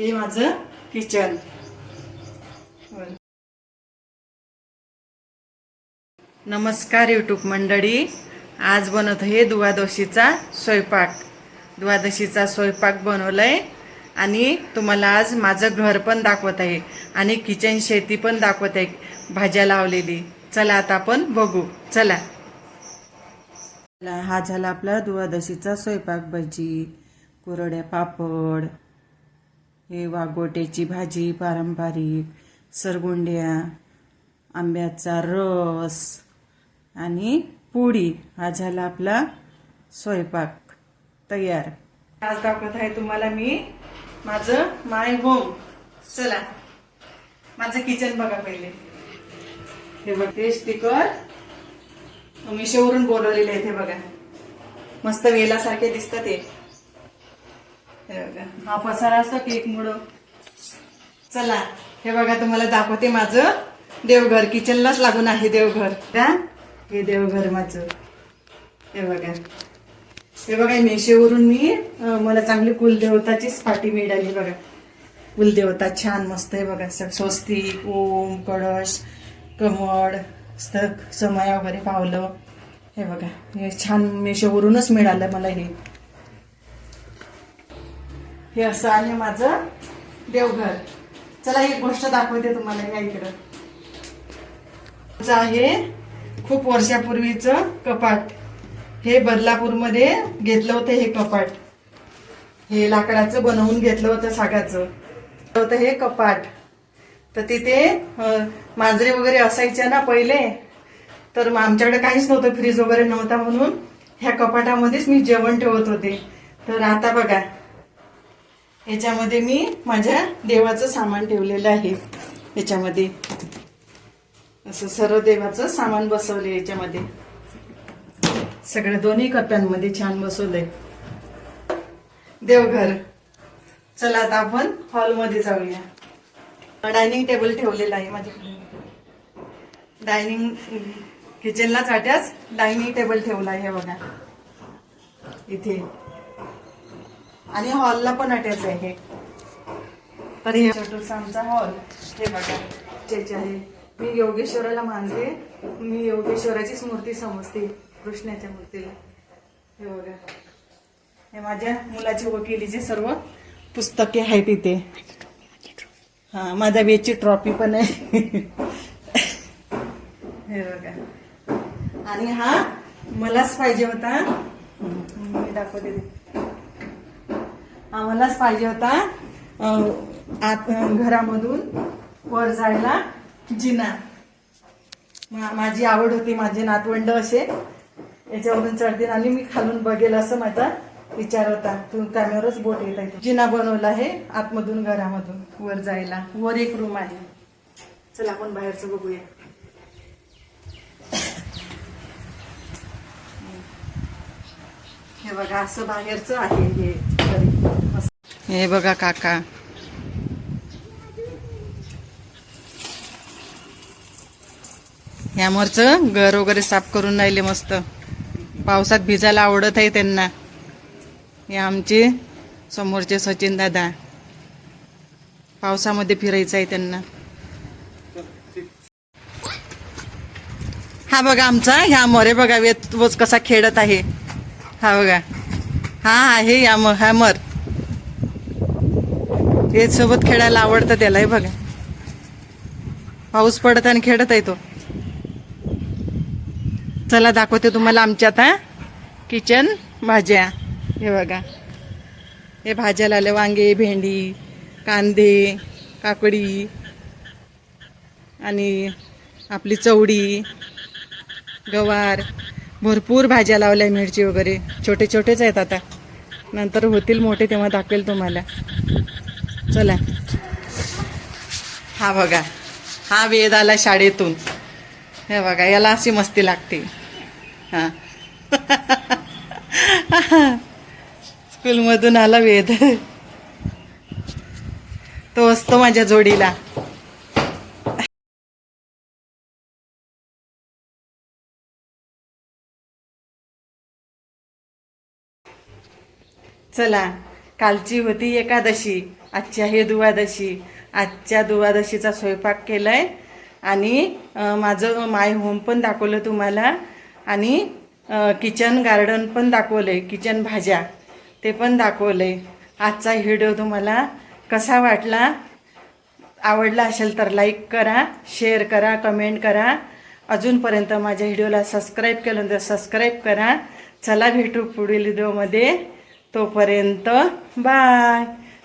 हे माझं किचन. नमस्कार यूट्यूब मंडळी. आज बनवत आहे द्वादशीचा स्वयंपाक. द्वादशीचा स्वयंपाक बनवलाय आणि तुम्हाला आज माझं घर पण दाखवत आहे आणि किचन शेती पण दाखवत आहे. भाज्या लावलेली. चला आता आपण बघू. चला. चला, हा झाला आपला द्वादशीचा स्वयंपाक. भजी कुरड्या पापड हे वागोट्याची भाजी पारंपरिक सरगुंड्या आंब्याचा रस आणि पोळी हा झाला आपला स्वयंपाक तयार. आज दाखवत आहे तुम्हाला मी माझं माय होम चला माझं किचन बघा पहिले. हे बघ ते स्टिकर मिशोवरून बोलवलेले आहेत हे बघा. मस्त वेलासारखे दिसतात ते हे बघा. हा पसारा असतो केक मुळं. चला हे बघा तुम्हाला दाखवते माझं देवघर. किचनलाच लागून आहे देवघर. का हे देवघर माझं. हे बघा. हे बघा मेशेवरून मी मला चांगली कुलदेवताचीच पाठी मिळाली बघा. कुलदेवता छान मस्त आहे बघा. सग स्वस्तिक ओम कळश कमळ स्तक समया वगैरे पावलं. हे बघा हे छान मेशोवरूनच मिळालं मला हे. हे असं आहे माझं देवघर. चला एक गोष्ट दाखवते तुम्हाला या इकडं. आहे खूप वर्षापूर्वीचं कपाट. हे बदलापूरमध्ये घेतलं होतं हे कपाट. हे लाकडाचं बनवून घेतलं होतं सागाचं. होतं हे कपाट. तर तिथे मांजरे वगैरे असायच्या ना पहिले तर आमच्याकडे काहीच नव्हतं फ्रीज वगैरे नव्हता म्हणून ह्या कपाटामध्येच मी जेवण ठेवत होते. तर आता बघा याच्यामध्ये मी माझ्या देवाचं सामान ठेवलेलं आहे. याच्यामध्ये असं सर्व देवाचं सामान बसवले याच्यामध्ये. सगळ्या दोन्ही कप्प्यांमध्ये छान बसवलंय. देवघर. चला आता आपण हॉलमध्ये जाऊया. डायनिंग टेबल ठेवलेला आहे माझ्याकडे. डायनिंग किचनला वाट्याच डायनिंग टेबल ठेवला आहे हे बघा. इथे. आणि हॉलला पण अटॅच आहे. हे. तर हे छोटूसा आमचा हॉल. हे बघा त्याचे आहे. मी योगेश्वराला मानते. मी योगेश्वराचीच मूर्ती समजते कृष्णाच्या मूर्तीला. हे बघा. हे माझ्या मुलाची वकिलीचे सर्व पुस्तके आहेत इथे. हा माझ्या वेची ट्रॉफी पण आहे. हे बघा. आणि हा मलाच पाहिजे होता. मी दाखवते. आम्हालाच पाहिजे होता आत घरामधून वर जायला जिना. मा- माझी आवड होती माझे नातवंड असे. याच्यावरून चढतील आणि मी खालून बघेल असं माझा विचार होता. तू कॅमेराच बोट येत आहे जिना बनवला आहे आतमधून घरामधून वर जायला. वर एक रूम आहे. चला आपण बाहेरचं बघूया. हे बघा असं बाहेरचं आहे हे. हे बघा काका. यामरचं घर वगैरे साफ करून राहिले मस्त. पावसात भिजायला आवडत आहे त्यांना. हे आमचे समोरचे सचिन दादा. पावसामध्ये फिरायचं आहे त्यांना. हा बघा आमचा ह्या मोरे बघा वेत कसा खेळत आहे. हा बघा. हा आहे या हॅमर हे सोबत खेळायला आवडतं त्याला हे बघा. पाऊस पडत आणि खेळत आहे तो. चला दाखवते तुम्हाला आमच्यात हा किचन भाज्या. हे बघा. हे भाज्या लावल्या वांगे भेंडी कांदे काकडी आणि आपली चवडी गवार. भरपूर भाज्या लावल्या मिरची वगैरे. छोटे छोटेच आहेत आता. नंतर होतील मोठे तेव्हा दाखवेल तुम्हाला. चला. हा बघा. हा वेद आला शाळेतून. हे बघा याला अशी मस्ती लागते. हा. स्कूलमधून आला वेद तो असतो माझ्या जोडीला. चला कालची होती एकादशी आजची आहे दुवादशी. आजच्या दुवादशीचा स्वयंपाक केलाय आणि माझं माय होम पण दाखवलं तुम्हाला आणि किचन गार्डन पण दाखवलं आहे किचन भाज्या ते पण दाखवलं आहे आजचा व्हिडिओ तुम्हाला कसा वाटला? आवडला असेल तर लाईक करा शेअर करा कमेंट करा. अजूनपर्यंत माझ्या व्हिडिओला सबस्क्राईब केलं तर सबस्क्राईब करा. चला भेटू पुढील व्हिडिओमध्ये. तोपर्यंत बाय